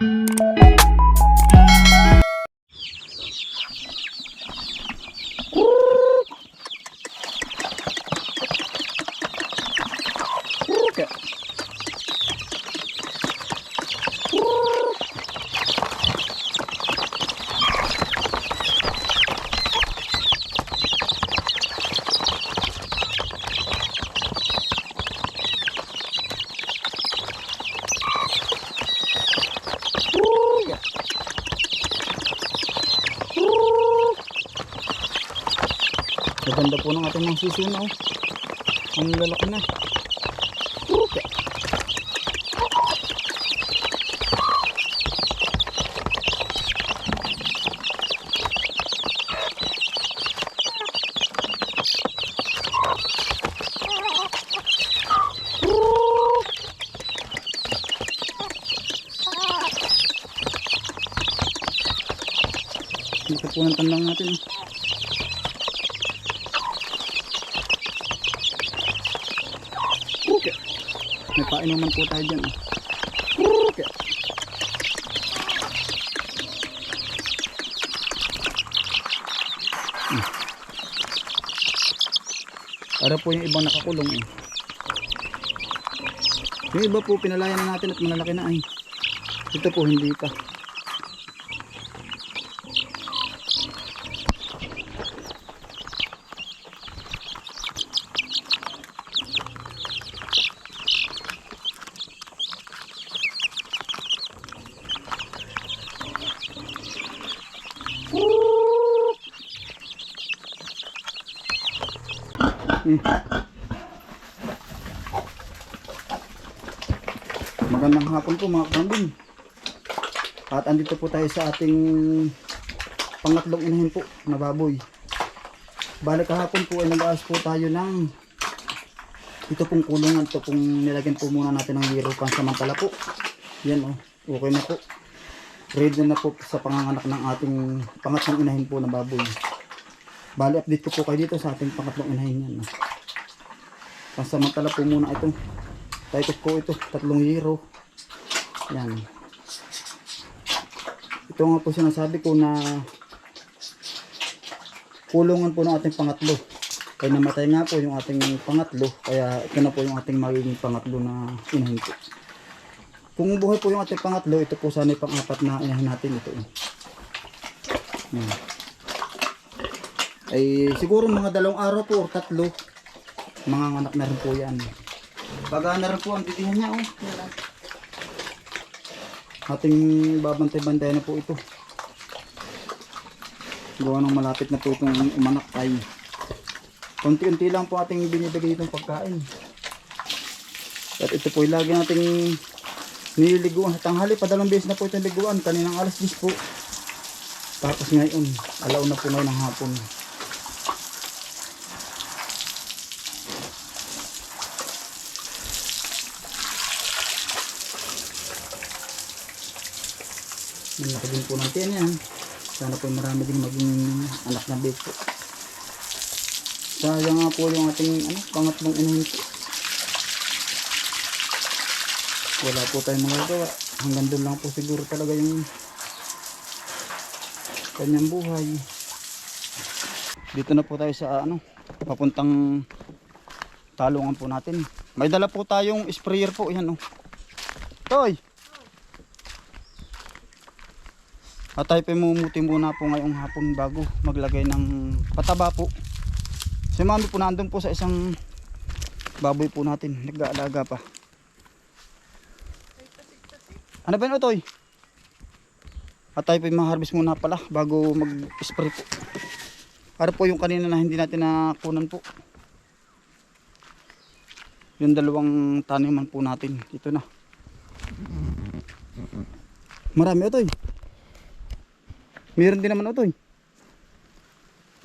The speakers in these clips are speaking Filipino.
Música Maganda po ng ating mga sisuna oh. Ang lalaki na. Ito po ng tandang natin. Okay. May pain naman po tayo dyan. Okay. Hmm. Para po yung ibang nakakulong eh. Yung iba po pinalayan na natin at malalaki na ay. Ito po hindi pa. Magandang hapon po mga kambing. At andito po tayo sa ating pangatlong inahin po na baboy. Balik kahapon po ay nag-aas po tayo ng ito pong kulungan to kung nilagyan po muna natin ng liro pansamantala po. Yan oh, okay na po. Ready na po sa panganganak ng ating pangatlong inahin po na baboy. Bali update ko po kayo dito sa ating pangatlong inahin yan. oh. Pansamantala po muna ito. Tayo ko ito, tatlong euro. Yan. Ito nga po sinasabi ko na kulungan po ng ating pangatlo. Kaya namatay nga po yung ating pangatlo. Kaya ito na po yung ating magiging pangatlo na inahin po. Kung buhay po yung ating pangatlo, ito po sana yung pang-apat na inahin natin ito. eh. Yan. Ay siguro mga dalawang araw po or tatlo, mga anak na rin po yan. Baga na rin po ang titihan niya oh. Ating babantay-bantay na po ito. Gawa ng malapit na po itong umanak ay konti-unti lang po ating binibigay itong pagkain. At ito po lagi nating nililiguan. Tanghali pa dalawang beses na po itong liguan. Kaninang alas 10 po. Tapos ngayon, alaw na po ngayon ng hapon. Malaki din po ng tiyan yan. Sana po marami din maging anak na bake po. Sayang nga po yung ating ano, pangatlong inahin po. Wala po tayong magagawa. Hanggang doon lang po siguro talaga yung kanyang buhay. Dito na po tayo sa ano, papuntang talungan po natin. May dala po tayong sprayer po. Yan oh. Toy! At tayo pa mumuti muna po ngayong hapon bago maglagay ng pataba po. Si mami po nandun po sa isang baboy po natin. Nag-aalaga pa. Ano ba yun Otoy? At tayo pa ma-harvest muna pala bago mag-spray po. Para po yung kanina na hindi natin nakunan po. Yung dalawang taniman po natin. Ito na. Marami Otoy. Meron din naman ito eh.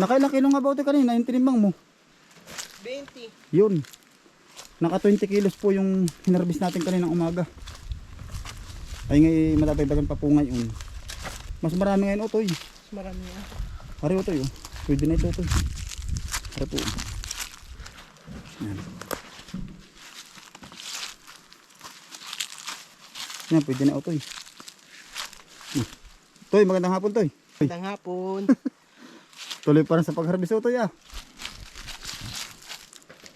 Nakailang kilo nga ba ito kanina yung tinimbang mo? 20. Yun. Naka 20 kilos po yung hinarbis natin kaninang umaga. Ay ngay matapagdagan pa po ngayon. Mas marami ngayon utoy. Mas marami na. Pare utoy oh. Pwede na ito utoy. Pare po. Yan. Yan pwede na utoy. Toy, magandang hapon, Toy. Magandang hapon. Tuloy pa rin sa pagharbis, oh, Toy, ah.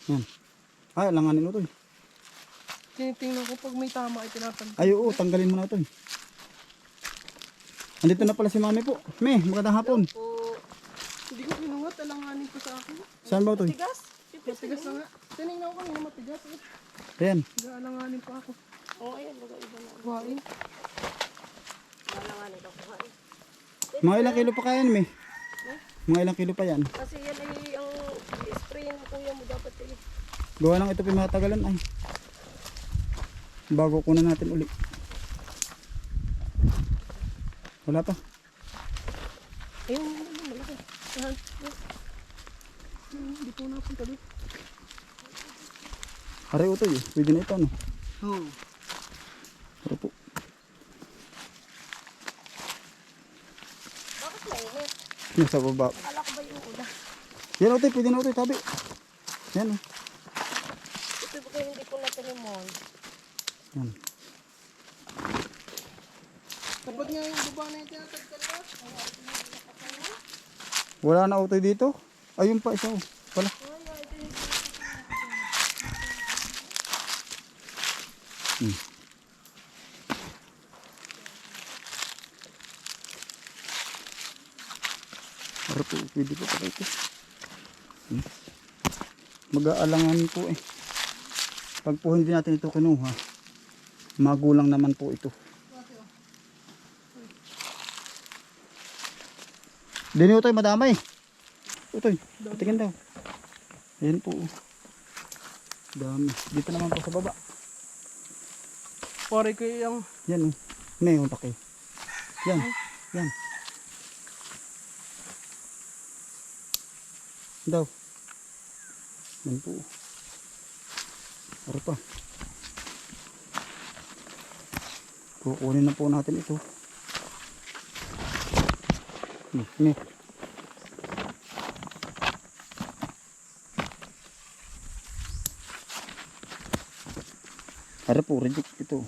Yan. Ay, alanganin mo, Toy. Tinitingnan ko pag may tama ay tinatanggal. Ay, oo, tanggalin mo na, Toy. Andito na pala si Mami po. Me, magandang hapon. O, hindi ko kinuha, talanganin ko sa akin. Saan ba, Toy? Matigas. Matigas na nga. Tinignan ko kanina matigas. Ayan. Gaalanganin pa ako. Oo, ayan. Baga iba na. Kuhain. Mga ilang kilo pa kaya yan, Me? Mga ilang kilo pa yan. Kasi yan ay ang spray ng kuya mo dapat eh. Gawa lang ito pimatagalan ay. Bago kunan natin uli. Wala pa. Ayun, malaki. Hindi ko napunta doon. Aray utoy, pwede na ito ano. Oo. Pero po. Mainit? Nasa baba. Akala ko ba yung ulan? Yan utoy, pwede na utoy, tabi. Yan oh. Ito ba hindi ko natinimon? Yan. Kapag nga yung baba na yung tinataggal na. Wala na utoy dito. Ayun pa isa oh. Wala. Pwede po pala ito. Hmm. Mag-aalangan po eh. Pag po hindi natin ito kinuha, magulang naman po ito. Dini utoy, madamay. Utoy, tingin daw. Ayan po. Dami. Dito naman po sa baba. Pare ko yung Yan oh. May yung. Yan. Yan. Daw. Yan po. Ano pa? Kukunin na po natin ito. Hmm, ni. Para po, reject ito.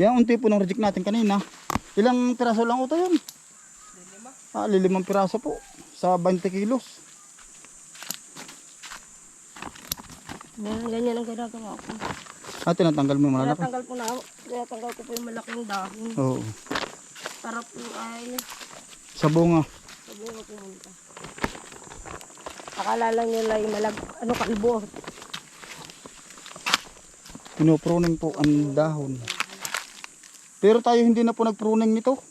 Yan, unti po ng reject natin kanina. Ilang piraso lang ito yun? lima. Ah, lilimang piraso po. Sa 20 kilos. Ganyan, ganyan ang ginagawa ko. Ah, tinatanggal mo yung malalaki. Tinatanggal ko na, tinatanggal ko po yung malaking dahon. Oo. Para po ay Sa bunga. sa bunga pumunta. Akala lang nila yung malag, ano kalbo. Pinopruning po ang dahon. Pero tayo hindi na po nagpruning nito.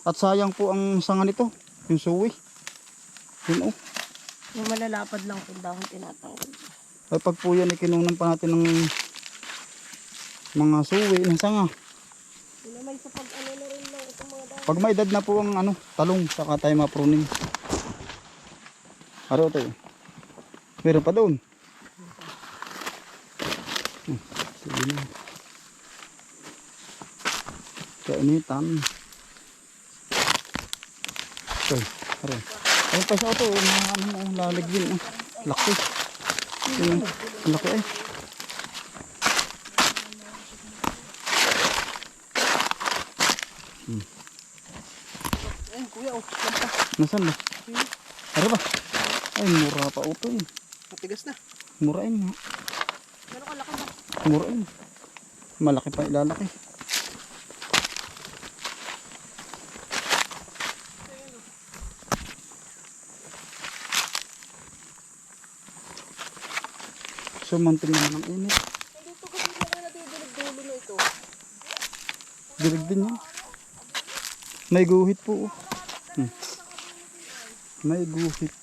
At sayang po ang sanga nito. Yung suwi. Yun oh. Yung malalapad lang po dahon tinatanggal. Ay pag po yan ikinunan pa natin ng mga suwi ng sanga. Naman sa pag ano na rin lang itong mga dahon. Pag may edad na po ang ano, talong, saka tayo mapruning. Araw tayo. Meron pa doon. Hmm, Sige na. Kainitan. Okay, araw. Ayun pa siya ito, mga ano mo, laligwin. Oh. Laki. Ang laki eh. Ayun, kuya, oh. Lampa. Nasaan ba? Ano ba? Ay, mura pa ito eh. Matigas na. Murain nga. Pero kalaki ba? Murain. Malaki pa ilalaki. Sumanting naman ang init. Hindi to kasi na rin nadidilig dulo na ito. Dilig din yan. May guhit po. oh. Hmm. May guhit.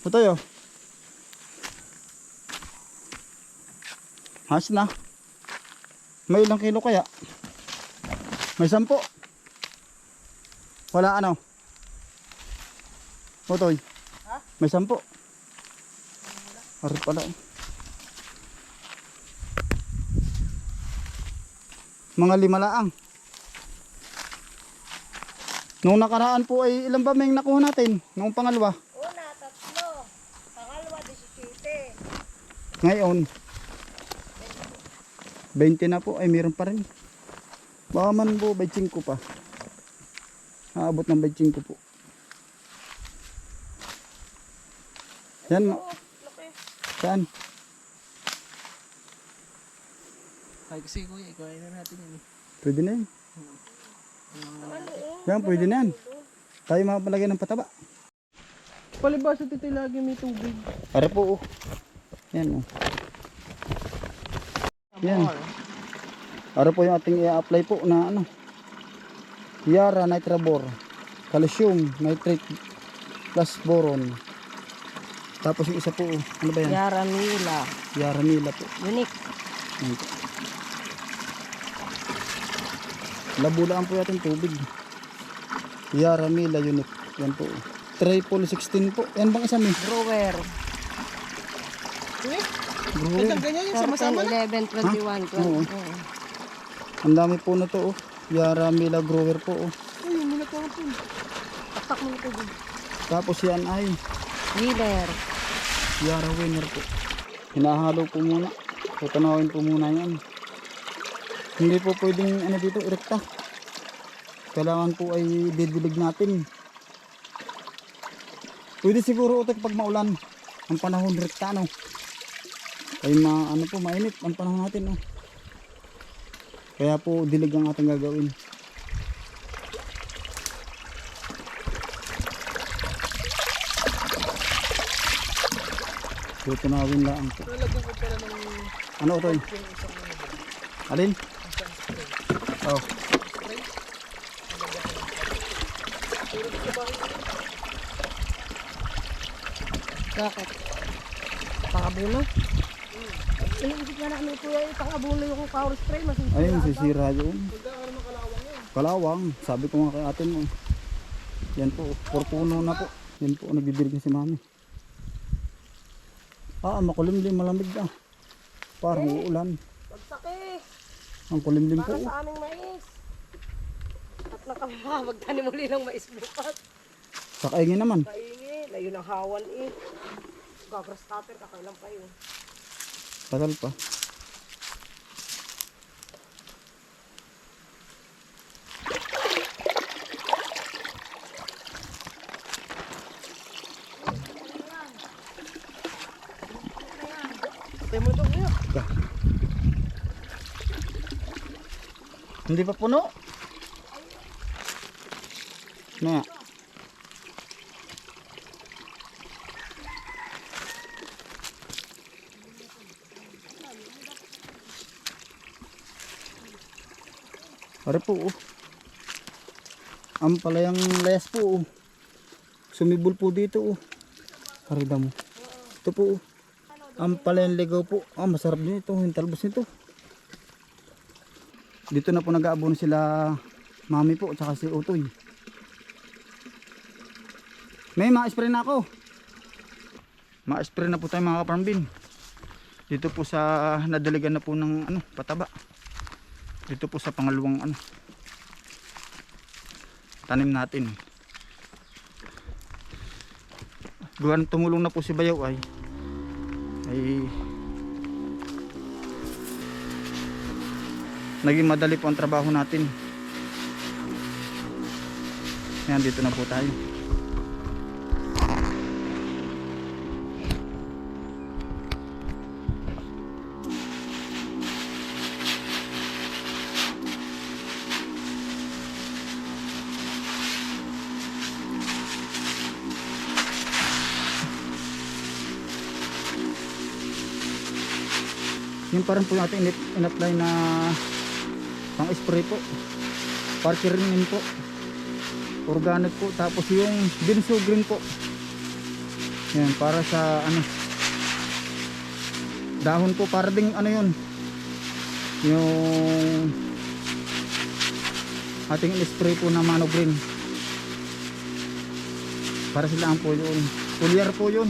Ito tayo. Has na. May ilang kilo kaya? May sampo. Wala ano? Otoy. May sampo. Ari pala. eh. Mga lima laang. Nung nakaraan po ay ilan ba may nakuha natin? Nung pangalawa. Una, tatlo. Pangalawa, 17. Ngayon, 20 na po. Ay, meron pa rin. Baka man po, 25 pa. Aabot ng 25 po. Yan. Laki. Saan? Ay, kasi kuya, ikaw na natin eh. Pwede na yan. Yan, pwede na yan. Tayo mapalagay ng pataba. Palibasa titi lagi may tubig. Para po, oh. Yan, oh. Yan. Para po yung ating i-apply po na ano. Yara nitrabor. Calcium nitrate plus boron. Tapos yung isa po, ano ba yan? Yaramila. Yara nila po. Unique. Po. Labulaan po natin tubig. Yara Mila unit. Yan po. Triple 16 po. Yan bang isa mi? Brewer. Brewer. ganyan yun, 11, 11, 21, Oo. 20. Ang dami po na to oh. Yara Mila Grower po oh. Ay, yung muna po. Taktak mo ito. Tapos yan ay Wheeler. Yara Winner po. Hinahalo po muna. So tanawin po muna yan. Hindi po pwedeng ano dito irekta. Kailangan po ay didilig natin. Pwede siguro utek pag maulan. Ang panahon rekta no. Ay ma ano po mainit ang panahon natin no. Kaya po dilig ang ating gagawin. So tunawin lang po. Nalagyan ko pala ng Ano ito? Alin? Oh. Bakit? Pangabuno? Iniisip na namin kuya, itang abuno yung power spray, masisira. Ayun, sisira yun. ng kalawang yun. Kalawang. Sabi ko nga kay atin mo. Yan po. Purpuno na po. Yan po. Nagdidilig na si mami. Ah, makulimlim. Malamig na. Parang uulan. Pagsaki, Ang kulimlim po. para oh. sa aming mais. At nakamagtanim muli ng mais bukas. Sa kaingin naman. Kaingi, layo ng hawan eh. Gagras cutter, kakailan pa yun. Tagal pa. Hindi pa puno. Ano nga? Pare po oh. Ang palayang layas po oh. Sumibol po dito oh. Parida mo. Ito po oh. Ang palayang ligaw po. Ah, masarap din ito. Yung talbos nito. Dito na po nag-aabono sila mami po tsaka si Utoy. May ma-spray na ako. Ma-spray na po tayo mga kaparambin. Dito po sa nadaligan na po ng ano, pataba. Dito po sa pangalawang ano tanim natin. Gawa ng tumulong na po si Bayaw ay ay naging madali po ang trabaho natin. Yan dito na po tayo. Yung parang po yung ating in- in-apply na pang spray po. Parker rin po. Organic po. Tapos yung binso green po. Yan para sa ano dahon po. Para ding ano yun yung ating in-spray po na mano green. Para sila po yun foliar po yun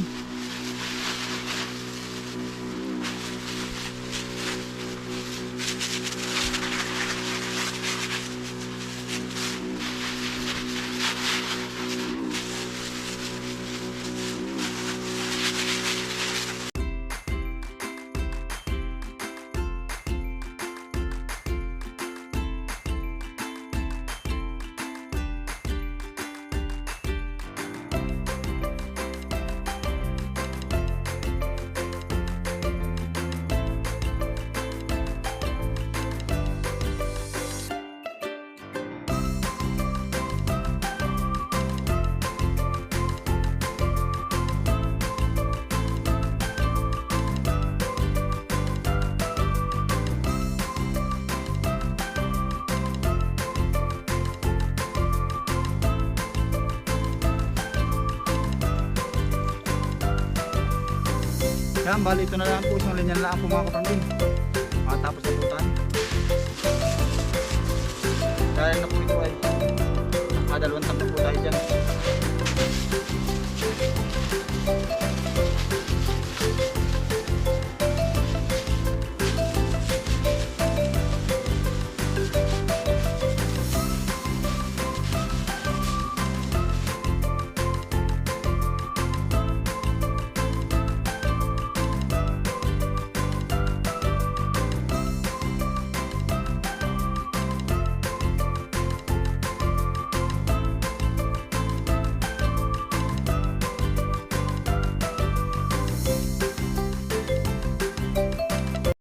lang, bali ito na lang po, isang linya na lang po mga kapambin.